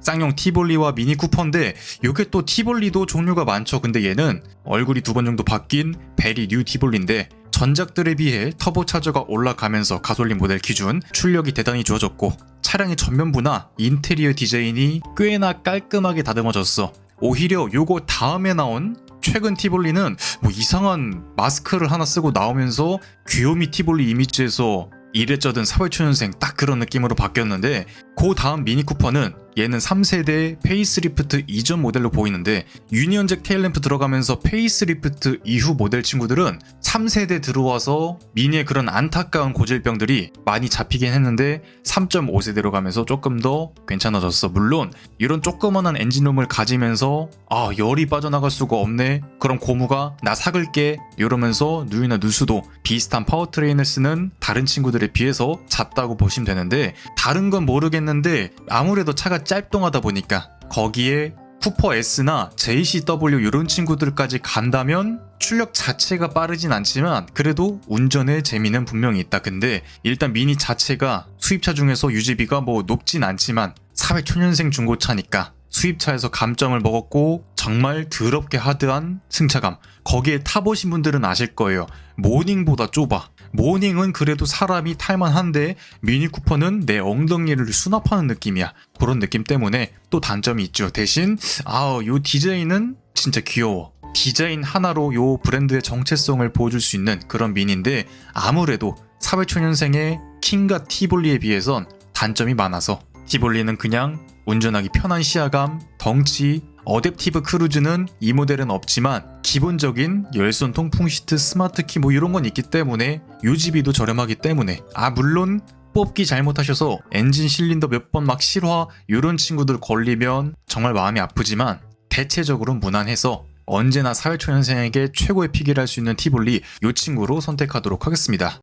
쌍용 티볼리와 미니 쿠퍼인데 요게 또 티볼리도 종류가 많죠. 근데 얘는 얼굴이 두 번 정도 바뀐 베리 뉴 티볼리인데 전작들에 비해 터보 차저가 올라가면서 가솔린 모델 기준 출력이 대단히 좋아졌고 차량의 전면부나 인테리어 디자인이 꽤나 깔끔하게 다듬어졌어. 오히려 요거 다음에 나온 최근 티볼리는 뭐 이상한 마스크를 하나 쓰고 나오면서 귀요미 티볼리 이미지에서 이래저든 사회초년생 딱 그런 느낌으로 바뀌었는데 그 다음 미니 쿠퍼는 얘는 3세대 페이스리프트 이전 모델로 보이는데 유니언잭 테일램프 들어가면서 페이스리프트 이후 모델 친구들은 3세대 들어와서 미니의 그런 안타까운 고질병들이 많이 잡히긴 했는데 3.5세대로 가면서 조금 더 괜찮아졌어. 물론 이런 조그만한 엔진룸을 가지면서 아 열이 빠져나갈 수가 없네. 그럼 고무가 나 사글게 이러면서 누이나 누수도 비슷한 파워트레인을 쓰는 다른 친구들에 비해서 작다고 보시면 되는데 다른 건 모르겠는데 아무래도 차가 짤뚱하다 보니까 거기에 쿠퍼 S나 JCW 이런 친구들까지 간다면 출력 자체가 빠르진 않지만 그래도 운전의 재미는 분명히 있다. 근데 일단 미니 자체가 수입차 중에서 유지비가 뭐 높진 않지만 사회 초년생 중고차니까 수입차에서 감점을 먹었고 정말 더럽게 하드한 승차감. 거기에 타보신 분들은 아실 거예요. 모닝보다 좁아. 모닝은 그래도 사람이 탈만한데 미니 쿠퍼는 내 엉덩이를 수납하는 느낌이야. 그런 느낌 때문에 또 단점이 있죠. 대신 아우 요 디자인은 진짜 귀여워. 디자인 하나로 요 브랜드의 정체성을 보여줄 수 있는 그런 미니인데 아무래도 사회초년생의 킹과 티볼리에 비해선 단점이 많아서 티볼리는 그냥 운전하기 편한 시야감, 덩치, 어댑티브 크루즈는 이 모델은 없지만 기본적인 열선 통풍 시트, 스마트 키 뭐 이런 건 있기 때문에 유지비도 저렴하기 때문에 아 물론 뽑기 잘못하셔서 엔진 실린더 몇 번 막 실화 이런 친구들 걸리면 정말 마음이 아프지만 대체적으로 무난해서 언제나 사회초년생에게 최고의 픽이라 할 수 있는 티볼리 이 친구로 선택하도록 하겠습니다.